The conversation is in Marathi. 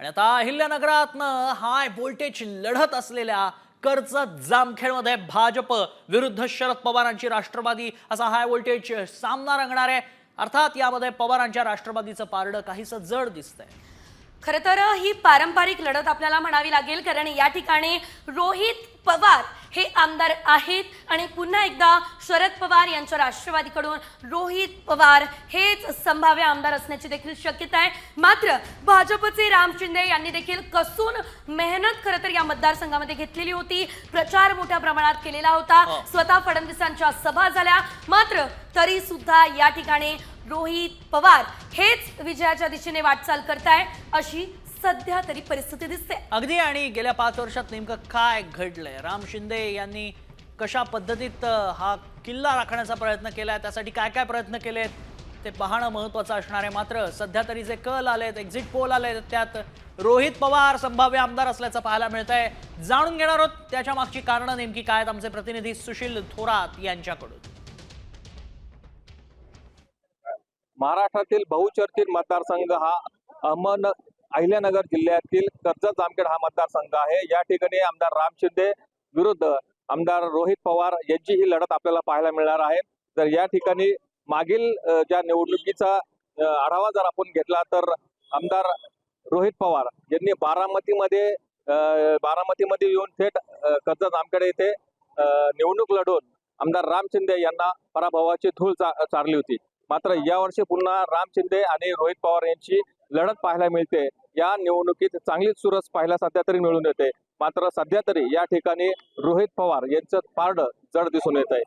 आणि आता अहिल्यानगरातनं हाय व्होल्टेज लढत असलेल्या कर्जत जामखेडमध्ये भाजप विरुद्ध शरद पवारांची राष्ट्रवादी असा हाय व्होल्टेज सामना रंगणार आहे. अर्थात यामध्ये पवारांच्या राष्ट्रवादीचं पारडं काहीसं जड दिसतंय. खरं तर ही पारंपरिक लढत आपल्याला म्हणावी लागेल कारण या ठिकाणी रोहित पवार हे आमदार आहेत. आणि पुन्हा एकदा शरद पवार यांच्या राष्ट्रवादीकडून रोहित पवार हेच संभाव्य आमदार असण्याची देखील शक्यता आहे. मात्र भाजपचे राम शिंदे यांनी देखील कसून मेहनत खरं तर या मतदारसंघामध्ये घेतलेली होती. प्रचार मोठ्या प्रमाणात केलेला होता. स्वतः फडणवीसांच्या सभा झाल्या. मात्र तरी सुद्धा या ठिकाणी रोहित पवार हेच विजयाच्या दिशेने वाटचाल करताय अशी सध्या तरी परिस्थिती दिसते. अगदी आणि गेल्या पाच वर्षात नेमकं काय घडलंय? राम शिंदे यांनी कशा पद्धतीत हा किल्ला राखण्याचा प्रयत्न केलाय? त्यासाठी काय काय प्रयत्न केलेत? ते पाहणं महत्वाचं असणार आहे. मात्र सध्या तरी जे कल आलेत एक्झिट पोल आले त्यात रोहित पवार संभाव्य आमदार असल्याचं पाहायला मिळत आहे जाणून घेणार आहोत त्याच्या मागची कारणं नेमकी काय आहेत आमचे प्रतिनिधी सुशील थोरात यांच्याकडून. महाराष्ट्रातील बहुचर्चित मतदारसंघ हा अहमद अहिल्यानगर जिल्ह्यातील कर्जत जामखेड हा मतदारसंघ आहे. या ठिकाणी आमदार राम शिंदे विरुद्ध आमदार रोहित पवार यांची ही लढत आपल्याला पाहायला मिळणार आहे. तर या ठिकाणी मागील ज्या निवडणुकीचा आढावा जर आपण घेतला तर आमदार रोहित पवार यांनी बारामतीमध्ये बारामतीमध्ये येऊन थेट कर्जत जामखेड येथे निवडणूक लढून आमदार राम शिंदे यांना पराभवाची धूळ चा- चारली होती. मात्र यावर्षी पुन्हा राम शिंदे आणि रोहित पवार यांची लढत पाहायला मिळते. या निवडणुकीत चांगलीच चुरस पाहायला सध्या तरी मिळून येते. मात्र सध्या तरी या ठिकाणी रोहित पवार यांचं पारड जड दिसून येत आहे